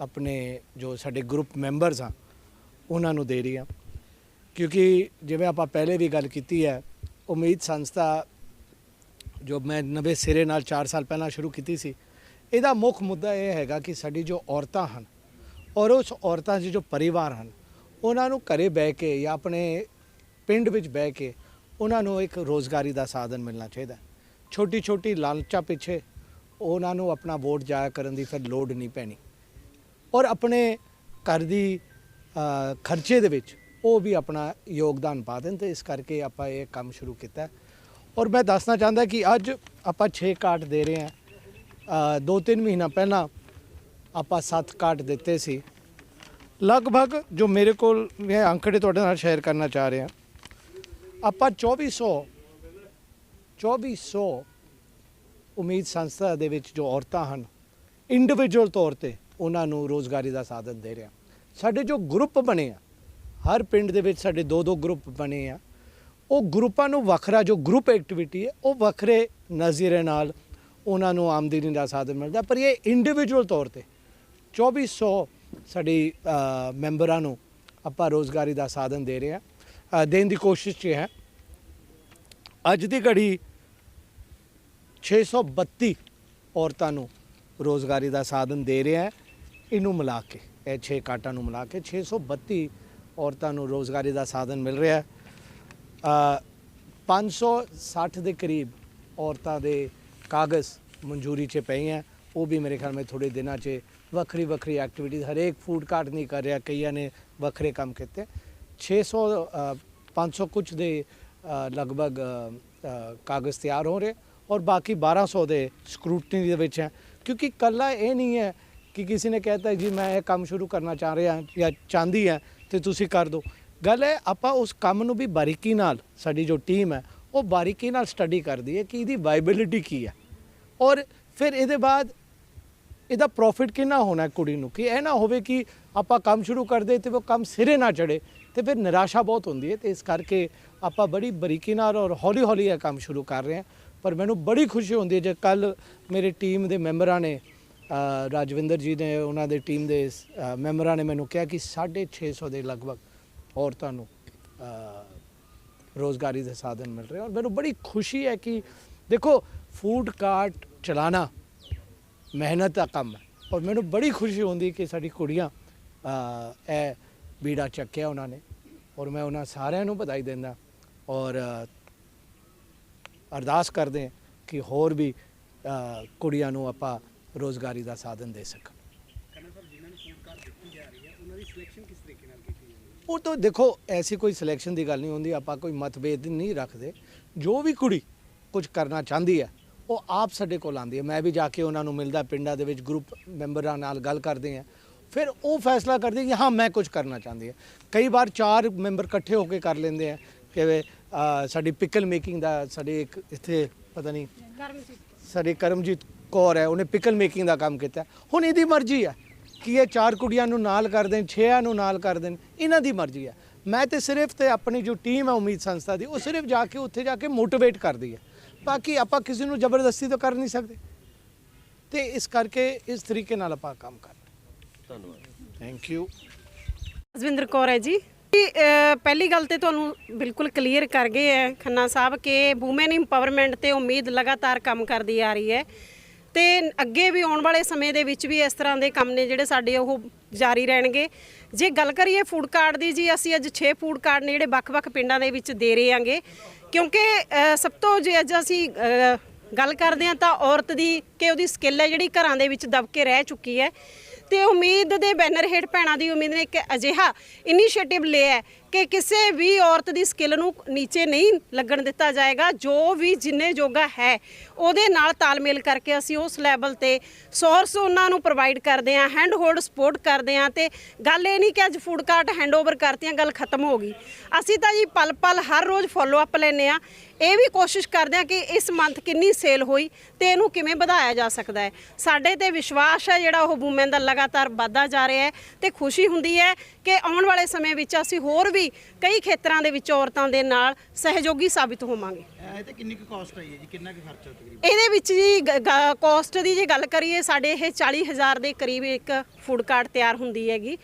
ਆਪਣੇ ਜੋ ਸਾਡੇ ਗਰੁੱਪ ਮੈਂਬਰਸ ਆ, ਉਹਨਾਂ ਨੂੰ ਦੇ ਰਹੀ ਹਾਂ। ਕਿਉਂਕਿ ਜਿਵੇਂ ਆਪਾਂ ਪਹਿਲੇ ਵੀ ਗੱਲ ਕੀਤੀ ਹੈ, ਉਮੀਦ ਸੰਸਥਾ ਜੋ ਮੈਂ ਨਵੇਂ ਸਿਰੇ ਨਾਲ 4 ਸਾਲ ਪਹਿਲਾਂ ਸ਼ੁਰੂ ਕੀਤੀ ਸੀ, ਇਹਦਾ ਮੁੱਖ ਮੁੱਦਾ ਇਹ ਹੈਗਾ ਕਿ ਸਾਡੀ ਜੋ ਔਰਤਾਂ ਹਨ, ਔਰ ਉਸ ਔਰਤਾਂ ਦੇ ਜੋ ਪਰਿਵਾਰ ਹਨ, ਉਹਨਾਂ ਨੂੰ ਘਰੇ ਬਹਿ ਕੇ ਜਾਂ ਆਪਣੇ ਪਿੰਡ ਵਿੱਚ ਬਹਿ ਕੇ ਉਹਨਾਂ ਨੂੰ ਇੱਕ ਰੋਜ਼ਗਾਰੀ ਦਾ ਸਾਧਨ ਮਿਲਣਾ ਚਾਹੀਦਾ ਛੋਟੀ ਛੋਟੀ ਲਾਲਚਾਂ ਪਿੱਛੇ ਉਹਨਾਂ ਨੂੰ ਆਪਣਾ ਵੋਟ ਜਾਇਆ ਕਰਨ ਦੀ ਫਿਰ ਲੋੜ ਨਹੀਂ ਪੈਣੀ। ਔਰ ਆਪਣੇ ਘਰ ਦੀ ਖਰਚੇ ਦੇ ਵਿੱਚ ਉਹ ਵੀ ਆਪਣਾ ਯੋਗਦਾਨ ਪਾ ਦੇਣ ਤੇ ਇਸ ਕਰਕੇ ਆਪਾਂ ਇਹ ਕੰਮ ਸ਼ੁਰੂ ਕੀਤਾ। ਔਰ ਮੈਂ ਦੱਸਣਾ ਚਾਹੁੰਦਾ ਕਿ ਅੱਜ ਆਪਾਂ 6 ਕਾਰਡ ਦੇ ਰਹੇ ਹਾਂ। ਅ, ਦੋ ਤਿੰਨ ਮਹੀਨਾ ਪਹਿਲਾਂ ਆਪਾਂ 7 ਕਾਟ ਦਿੱਤੇ ਸੀ। ਲਗਭਗ ਜੋ ਮੇਰੇ ਕੋਲ ਮੈਂ ਅੰਕੜੇ ਤੁਹਾਡੇ ਨਾਲ ਸ਼ੇਅਰ ਕਰਨਾ ਚਾਹ ਰਿਹਾ। ਆਪਾਂ 2400 2400 ਉਮੀਦ ਸੰਸਥਾ ਦੇ ਵਿੱਚ ਜੋ ਔਰਤਾਂ ਹਨ ਇੰਡੀਵਿਜੂਅਲ ਤੌਰ ਤੇ ਉਹਨਾਂ ਨੂੰ ਰੋਜ਼ਗਾਰੀ ਦਾ ਸਾਧਨ ਦੇ ਰਿਹਾ। ਸਾਡੇ ਜੋ ਗਰੁੱਪ ਬਣੇ ਆ, ਹਰ ਪਿੰਡ ਦੇ ਵਿੱਚ ਸਾਡੇ ਦੋ ਦੋ ਗਰੁੱਪ ਬਣੇ ਆ, ਉਹ ਗਰੁੱਪਾਂ ਨੂੰ ਵੱਖਰਾ ਜੋ ਗਰੁੱਪ ਐਕਟੀਵਿਟੀ ਹੈ, ਉਹ ਵੱਖਰੇ ਨਜ਼ਰੀਏ ਨਾਲ ਉਹਨਾਂ ਨੂੰ ਆਮਦਨੀ ਦਾ ਸਾਧਨ ਮਿਲਦਾ। ਪਰ ਇਹ ਇੰਡੀਵਿਜੂਅਲ ਤੌਰ ਤੇ 2400 ਸਾਡੀ ਮੈਂਬਰਾਂ ਨੂੰ ਆਪਾਂ ਰੋਜ਼ਗਾਰੀ ਦਾ ਸਾਧਨ ਦੇ ਰਹੇ ਹਾਂ ਦੇਣ ਦੀ ਕੋਸ਼ਿਸ਼ 'ਚ ਹੈ। ਅੱਜ ਦੀ ਘੜੀ 632 ਔਰਤਾਂ ਨੂੰ ਰੋਜ਼ਗਾਰੀ ਦਾ ਸਾਧਨ ਦੇ ਰਿਹਾ ਹੈ। ਇਹਨੂੰ ਮਿਲਾ ਕੇ ਇਹ 6 ਕਾਟਾਂ ਨੂੰ ਮਿਲਾ ਕੇ 632 ਔਰਤਾਂ ਨੂੰ ਰੋਜ਼ਗਾਰੀ ਦਾ ਸਾਧਨ ਮਿਲ ਰਿਹਾ ਹੈ। ਅ, 560 ਦੇ ਕਰੀਬ ਔਰਤਾਂ ਦੇ ਕਾਗਜ਼ ਮਨਜ਼ੂਰੀ 'ਚ ਪਏ ਹੈ। ਉਹ ਵੀ ਮੇਰੇ ਖਿਆਲ ਮੈਂ ਥੋੜੇ ਦਿਨਾਂ 'ਚ ਵੱਖਰੀ ਵੱਖਰੀ ਐਕਟੀਵਿਟੀਜ਼ ਹਰੇਕ ਫੂਡ ਕਾਰਟ ਨਹੀਂ ਕਰ ਰਿਹਾ ਕਈਆਂ ਨੇ ਵੱਖਰੇ ਕੰਮ ਕੀਤੇ। 600 ਅ, 500 ਕੁਝ ਦੇ ਲਗਭਗ ਕਾਗਜ਼ ਤਿਆਰ ਹੋ ਰਹੇ ਔਰ ਬਾਕੀ 1200 ਦੇ ਸਕਰੂਟਨੀ ਦੇ ਵਿੱਚ ਹੈ। ਕਿਉਂਕਿ ਕੱਲਾ ਇਹ ਨਹੀਂ ਹੈ ਕਿ ਕਿਸੇ ਨੇ ਕਹਿਤਾ ਜੀ, ਮੈਂ ਇਹ ਕੰਮ ਸ਼ੁਰੂ ਕਰਨਾ ਚਾਹ ਰਿਹਾ ਜਾਂ ਚਾਹੁੰਦੀ ਹੈ, ਤੇ ਤੁਸੀਂ ਕਰ ਦਿਓ। ਗੱਲ ਹੈ ਆਪਾਂ ਉਸ ਕੰਮ ਨੂੰ ਵੀ ਬਾਰੀਕੀ ਨਾਲ, ਸਾਡੀ ਜੋ ਟੀਮ ਹੈ, ਉਹ ਬਾਰੀਕੀ ਨਾਲ ਸਟੱਡੀ ਕਰਦੀ ਹੈ ਕਿ ਇਹਦੀ ਵਾਇਬਿਲਿਟੀ ਕੀ ਹੈ। ਔਰ ਫਿਰ ਇਹਦੇ ਬਾਅਦ ਇਹਦਾ ਪ੍ਰੋਫਿਟ ਕਿੰਨਾ ਹੋਣਾ ਕੁੜੀ ਨੂੰ? ਕਿ ਇਹ ਨਾ ਹੋਵੇ ਕਿ ਆਪਾਂ ਕੰਮ ਸ਼ੁਰੂ ਕਰਦੇ ਤੇ ਉਹ ਕੰਮ ਸਿਰੇ ਨਾ ਚੜੇ ਤੇ ਫਿਰ ਨਿਰਾਸ਼ਾ ਬਹੁਤ ਹੁੰਦੀ ਹੈ, ਤੇ ਇਸ ਕਰਕੇ ਆਪਾਂ ਬੜੀ ਬਰੀਕੀ ਨਾਲ ਔਰ ਹੌਲੀ ਹੌਲੀ ਇਹ ਕੰਮ ਸ਼ੁਰੂ ਕਰ ਰਹੇ ਹਾਂ। ਪਰ ਮੈਨੂੰ ਬੜੀ ਖੁਸ਼ੀ ਹੁੰਦੀ ਹੈ ਜੇ ਕੱਲ ਮੇਰੇ ਟੀਮ ਦੇ ਮੈਂਬਰਾਂ ਨੇ ਰਾਜਵਿੰਦਰ ਜੀ ਨੇ ਉਹਨਾਂ ਦੇ ਟੀਮ ਦੇ ਮੈਂਬਰਾਂ ਨੇ ਮੈਨੂੰ ਕਿਹਾ ਕਿ 650 ਦੇ ਲਗਭਗ ਔਰਤਾਂ ਨੂੰ ਅ, ਰੋਜ਼ਗਾਰੀ ਦੇ ਸਾਧਨ ਮਿਲ ਰਹੇ ਔਰ ਮੈਨੂੰ ਬੜੀ ਖੁਸ਼ੀ ਹੈ ਕਿ ਦੇਖੋ ਫੂਡ ਕਾਰਟ ਚਲਾਣਾ ਮਿਹਨਤ ਦਾ ਕੰਮ ਹੈ। ਔਰ ਮੈਨੂੰ ਬੜੀ ਖੁਸ਼ੀ ਹੁੰਦੀ ਕਿ ਸਾਡੀ ਕੁੜੀਆਂ ਇਹ ਬੀੜਾ ਚੱਕਿਆ ਉਹਨਾਂ ਨੇ। ਔਰ ਮੈਂ ਉਹਨਾਂ ਸਾਰਿਆਂ ਨੂੰ ਵਧਾਈ ਦਿੰਦਾ। ਔਰ ਅਰਦਾਸ ਕਰਦੇ ਕਿ ਹੋਰ ਵੀ ਕੁੜੀਆਂ ਨੂੰ ਆਪਾਂ ਰੋਜ਼ਗਾਰੀ ਦਾ ਸਾਧਨ ਦੇ ਸਕਣ। ਕਹਿੰਦਾ ਸਰ ਜਿਨ੍ਹਾਂ ਨੂੰ ਫੂਡ ਕਾਰਡ ਦਿੱਤੀ ਜਾ ਰਹੀ ਹੈ ਉਹਨਾਂ ਦੀ ਸਿਲੈਕਸ਼ਨ ਕਿਸ ਤਰੀਕੇ ਨਾਲ ਕੀਤੀ ਜਾਂਦੀ ਹੈ? ਉਹ ਤਾਂ ਦੇਖੋ ਐਸੀ ਕੋਈ ਸਿਲੈਕਸ਼ਨ ਦੀ ਗੱਲ ਨਹੀਂ ਹੁੰਦੀ ਆਪਾਂ ਕੋਈ ਮਤਭੇਦ ਨਹੀਂ ਰੱਖਦੇ। ਜੋ ਵੀ ਕੁੜੀ ਕੁਝ ਕਰਨਾ ਚਾਹੁੰਦੀ ਹੈ ਉਹ ਆਪ ਸਾਡੇ ਕੋਲ ਆਉਂਦੀ ਹੈ। ਮੈਂ ਵੀ ਜਾ ਕੇ ਉਹਨਾਂ ਨੂੰ ਮਿਲਦਾ ਪਿੰਡਾਂ ਦੇ ਵਿੱਚ ਗਰੁੱਪ ਮੈਂਬਰਾਂ ਨਾਲ ਗੱਲ ਕਰਦੇ ਆ ਫਿਰ ਉਹ ਫੈਸਲਾ ਕਰਦੇ ਕਿ ਹਾਂ ਮੈਂ ਕੁਝ ਕਰਨਾ ਚਾਹੁੰਦੀ ਹੈ। ਕਈ ਵਾਰ ਚਾਰ ਮੈਂਬਰ ਇਕੱਠੇ ਹੋ ਕੇ ਕਰ ਲੈਂਦੇ ਆ। ਕਿ ਸਾਡੀ ਪਿਕਲ ਮੇਕਿੰਗ ਦਾ ਸਾਡੇ ਇੱਕ ਇੱਥੇ ਪਤਾ ਨਹੀਂ ਸਾਡੀ ਕਰਮਜੀਤ ਕੌਰ ਹੈ ਉਹਨੇ ਪਿਕਲ ਮੇਕਿੰਗ ਦਾ ਕੰਮ ਕੀਤਾ ਹੁਣ ਇਹਦੀ ਮਰਜ਼ੀ ਹੈ ਕਿ ਇਹ ਚਾਰ ਕੁੜੀਆਂ ਨੂੰ ਨਾਲ ਕਰ ਦੇਣ ਛੇਆਂ ਨੂੰ ਨਾਲ ਕਰ ਦੇਣ ਇਹਨਾਂ ਦੀ ਮਰਜ਼ੀ ਹੈ। ਮੈਂ ਤੇ ਸਿਰਫ ਤੇ ਆਪਣੀ ਜੋ ਟੀਮ ਹੈ ਉਮੀਦ ਸੰਸਥਾ ਦੀ ਉਹ ਸਿਰਫ ਜਾ ਕੇ ਉੱਥੇ ਜਾ ਕੇ ਮੋਟੀਵੇਟ ਕਰਦੀ ਹੈ। ਬਾਕੀ ਆਪਾਂ ਕਿਸੇ ਨੂੰ ਜ਼ਬਰਦਸਤੀ ਤਾਂ ਕਰ ਨਹੀਂ ਸਕਦੇ। ਤੇ ਇਸ ਕਰਕੇ ਇਸ ਤਰੀਕੇ ਨਾਲ ਆਪਾਂ ਕੰਮ ਕਰ ਧੰਨਵਾਦ। ਥੈਂਕ ਯੂ ਜਸਵਿੰਦਰ ਕੌਰ ਹੈ ਜੀ। ਪਹਿਲੀ ਗੱਲ ਤੇ ਤੁਹਾਨੂੰ ਬਿਲਕੁਲ ਕਲੀਅਰ ਕਰ ਗਏ ਹੈ ਖੰਨਾ ਸਾਹਿਬ ਕਿ ਔਮਨ ਇੰਪਾਵਰਮੈਂਟ ਤੇ ਉਮੀਦ ਲਗਾਤਾਰ ਕੰਮ ਕਰਦੀ ਆ ਰਹੀ ਹੈ। ਤੇ ਅੱਗੇ ਵੀ ਆਉਣ ਵਾਲੇ ਸਮੇਂ ਦੇ ਵਿੱਚ ਵੀ ਇਸ ਤਰ੍ਹਾਂ ਦੇ ਕੰਮ ਨੇ ਜਿਹੜੇ ਸਾਡੇ ਉਹ ਜਾਰੀ ਰਹਿਣਗੇ। ਜੇ ਗੱਲ ਕਰੀਏ ਫੂਡ ਕਾਰਡ ਦੀ ਜੀ, ਅਸੀਂ ਅੱਜ 6 ਫੂਡ ਕਾਰਡ ਨੇ ਜਿਹੜੇ ਵੱਖ-ਵੱਖ ਪਿੰਡਾਂ ਦੇ ਵਿੱਚ ਦੇ ਰਹੇ ਆਂਗੇ। ਕਿਉਂਕਿ ਸਭ ਤੋਂ ਜੇ ਅੱਜ ਅਸੀਂ ਗੱਲ ਕਰਦੇ ਹਾਂ ਤਾਂ ਔਰਤ ਦੀ ਕਿ ਉਹਦੀ ਸਕਿੱਲ ਹੈ ਜਿਹੜੀ ਘਰਾਂ ਦੇ ਵਿੱਚ ਦਬ ਕੇ ਰਹਿ ਚੁੱਕੀ ਹੈ। ਤੇ ਉਮੀਦ ਦੇ ਬੈਨਰ ਹੇਠ ਭੈਣਾਂ ਦੀ ਉਮੀਦ ਨੇ ਇੱਕ ਅਜਿਹਾ ਇਨੀਸ਼ੀਏਟਿਵ ਲਿਆ ਕਿ ਕਿਸੇ ਵੀ ਔਰਤ ਦੀ ਸਕਿੱਲ ਨੂੰ ਨੀਚੇ ਨਹੀਂ ਲੱਗਣ ਦਿੱਤਾ ਜਾਏਗਾ, ਜੋ ਵੀ ਜਿੰਨੇ ਜੋਗਾ ਹੈ, ਉਹਦੇ ਨਾਲ ਤਾਲਮੇਲ ਕਰਕੇ ਅਸੀਂ ਉਸ ਲੈਵਲ ਤੇ ਸੋਰਸ ਉਹਨਾਂ ਨੂੰ ਪ੍ਰੋਵਾਈਡ ਕਰਦੇ ਹਾਂ ਹੈਂਡ ਹੋਲਡ ਸਪੋਰਟ ਕਰਦੇ ਹਾਂ ਤੇ ਗੱਲ ਇਹ ਨਹੀਂ ਕਿ ਅੱਜ ਫੂਡ ਕਾਰਟ ਹੈਂਡਓਵਰ ਕਰਤੀਆਂ, ਗੱਲ ਖਤਮ ਹੋ ਗਈ। ਅਸੀਂ ਤਾਂ ਜੀ ਪਲ ਪਲ ਹਰ ਰੋਜ਼ ਫੋਲੋ ਅਪ ਲੈਨੇ ਆ ਇਹ ਵੀ ਕੋਸ਼ਿਸ਼ ਕਰਦੇ ਹਾਂ ਕਿ ਇਸ ਮੰਥ ਕਿੰਨੀ ਸੇਲ ਹੋਈ ਤੇ ਇਹਨੂੰ ਕਿਵੇਂ ਵਧਾਇਆ ਜਾ ਸਕਦਾ ਹੈ। ਸਾਡੇ ਤੇ ਵਿਸ਼ਵਾਸ ਹੈ ਜਿਹੜਾ ਉਹ ਵੂਮਨ ਦਾ ਲਗਾਤਾਰ ਵੱਧਦਾ ਜਾ ਰਿਹਾ ਹੈ ਤੇ ਖੁਸ਼ੀ ਹੁੰਦੀ ਹੈ ਕਿ ਆਉਣ ਵਾਲੇ ਸਮੇਂ ਵਿੱਚ ਅਸੀਂ ਹੋਰ ਵੀ ਕਈ ਖੇਤਰਾਂ ਦੇ ਵਿੱਚ ਔਰਤਾਂ ਦੇ ਨਾਲ ਸਹਿਯੋਗੀ ਸਾਬਿਤ ਹੋਵਾਂਗੇ। ਇਹ ਤੇ ਕਿੰਨੀ ਕੁ ਕਾਸਟ ਆਈ ਹੈ ਜੀ? ਕਿੰਨਾ ਕੁ ਖਰਚਾ ਤਕਰੀਬਨ? ਇਹਦੇ ਵਿੱਚ ਜੀ ਕਾਸਟ ਦੀ ਜੇ ਗੱਲ ਕਰੀਏ ਸਾਡੇ ਇਹ 40000 ਦੇ ਕਰੀਬ ਇੱਕ ਫੂਡ ਕਾਰਟ ਤਿਆਰ ਹੁੰਦੀ ਹੈਗੀ।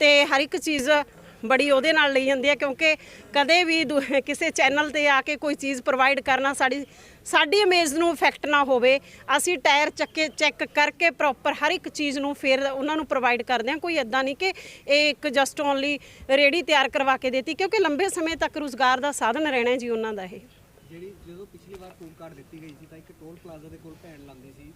ਤੇ ਹਰ ਇੱਕ ਚੀਜ਼ ਬੜੀ ਉਹਦੇ ਨਾਲ ਲਈ ਜਾਂਦੀ ਹੈ ਕਿਉਂਕਿ ਕਦੇ ਵੀ ਕਿਸੇ ਚੈਨਲ ਤੇ ਆ ਕੇ ਕੋਈ ਚੀਜ਼ ਪ੍ਰੋਵਾਈਡ ਕਰਨਾ ਸਾਡੀ ਸਾਡੀ ਇਮੇਜ ਨੂੰ ਇਫੈਕਟ ਨਾ ਹੋਵੇ ਅਸੀਂ ਟਾਇਰ ਚੱਕੇ ਚੈੱਕ ਕਰਕੇ ਪ੍ਰੋਪਰ ਹਰ ਇੱਕ ਚੀਜ਼ ਨੂੰ ਫਿਰ ਉਹਨਾਂ ਨੂੰ ਪ੍ਰੋਵਾਈਡ ਕਰਦੇ ਹਾਂ। ਕੋਈ ਇਦਾਂ ਨਹੀਂ ਕਿ ਇਹ ਇੱਕ ਜਸਟ ਓਨਲੀ ਰੇੜੀ ਤਿਆਰ ਕਰਵਾ ਕੇ ਦੇਤੀ ਕਿਉਂਕਿ ਲੰਬੇ ਸਮੇਂ ਤੱਕ ਰੁਜ਼ਗਾਰ ਦਾ ਸਾਧਨ ਰਹਿਣਾ ਜੀ ਉਹਨਾਂ ਦਾ ਇਹ। ਜਿਹੜੀ ਜਦੋਂ ਪਿਛਲੀ ਵਾਰ ਫੂਡ ਕਾਰਡ ਦਿੱਤੀ ਗਈ ਸੀ ਤਾਂ ਇੱਕ ਟੋਲ ਪਲਾਜ਼ਾ ਦੇ ਕੋਲ ਭੈਣ ਲਾਉਂਦੇ ਸੀ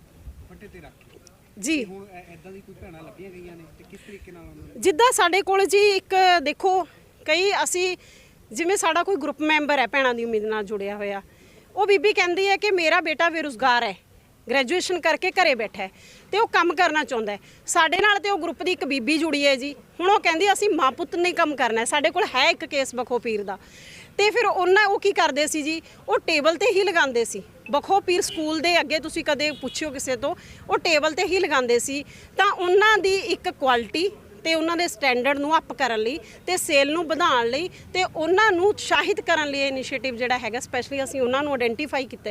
ਫੱਟੇ ਤੇ ਰੱਖ ਕੇ। ਜੀ। ਹੁਣ ਐਦਾਂ ਦੀ ਕੋਈ ਭੈਣਾਂ ਲੱਗੀਆਂ ਗਈਆਂ ਨੇ ਤੇ ਕਿਸ ਤਰੀਕੇ ਨਾਲ ਉਹਨਾਂ ਜਿੱਦਾਂ ਸਾਡੇ ਕੋਲ ਜੀ ਇੱਕ ਦੇਖੋ ਕਈ ਅਸੀਂ ਜਿਵੇਂ ਸਾਡਾ ਕੋਈ ਗਰੁੱਪ ਮੈਂਬਰ ਹੈ ਭੈਣਾਂ ਦੀ ਉਮੀਦ ਨਾਲ ਜੁੜਿਆ ਹੋਇਆ ਉਹ ਬੀਬੀ ਕਹਿੰਦੀ ਹੈ ਕਿ ਮੇਰਾ ਬੇਟਾ ਬੇਰੁਜ਼ਗਾਰ ਹੈ। ਗ੍ਰੈਜੂਏਸ਼ਨ ਕਰਕੇ ਘਰੇ ਬੈਠਾ ਹੈ ਤੇ ਉਹ ਕੰਮ ਕਰਨਾ ਚਾਹੁੰਦਾ ਹੈ। ਸਾਡੇ ਨਾਲ ਤੇ ਉਹ ਗਰੁੱਪ ਦੀ ਇੱਕ ਬੀਬੀ ਜੁੜੀ ਹੈ ਜੀ। ਹੁਣ ਉਹ ਕਹਿੰਦੀ ਅਸੀਂ ਮਾਂ ਪੁੱਤ ਨੇ ਕੰਮ ਕਰਨਾ ਸਾਡੇ ਕੋਲ ਹੈ ਇੱਕ ਕੇਸ ਬਖੋ ਪੀਰ ਦਾ। ਤੇ ਫਿਰ ਉਹਨਾਂ ਉਹ ਕੀ ਕਰਦੇ ਸੀ ਜੀ? ਉਹ ਟੇਬਲ ਤੇ ਹੀ ਲਗਾਉਂਦੇ ਸੀ। ਬਖੋ ਪੀਰ ਸਕੂਲ ਦੇ ਅੱਗੇ ਤੁਸੀਂ ਕਦੇ ਪੁੱਛਿਓ ਕਿਸੇ ਤੋਂ, ਉਹ ਟੇਬਲ ਤੇ ਹੀ ਲਗਾਉਂਦੇ ਸੀ। ਤਾਂ ਉਹਨਾਂ ਦੀ ਇੱਕ ਕੁਆਲਿਟੀ ਤੇ ਉਹਨਾਂ ਦੇ ਸਟੈਂਡਰਡ ਨੂੰ ਅਪ ਕਰਨ ਲਈ ਤੇ ਸੇਲ ਨੂੰ ਵਧਾਉਣ ਲਈ ਤੇ ਉਹਨਾਂ ਨੂੰ ਉਤਸ਼ਾਹਿਤ ਕਰਨ ਲਈ ਇਨੀਸ਼ੀਏਟਿਵ ਜਿਹੜਾ ਹੈਗਾ ਸਪੈਸ਼ਲੀ ਅਸੀਂ ਉਹਨਾਂ ਨੂੰ ਆਇਡੈਂਟੀਫਾਈ ਕੀਤਾ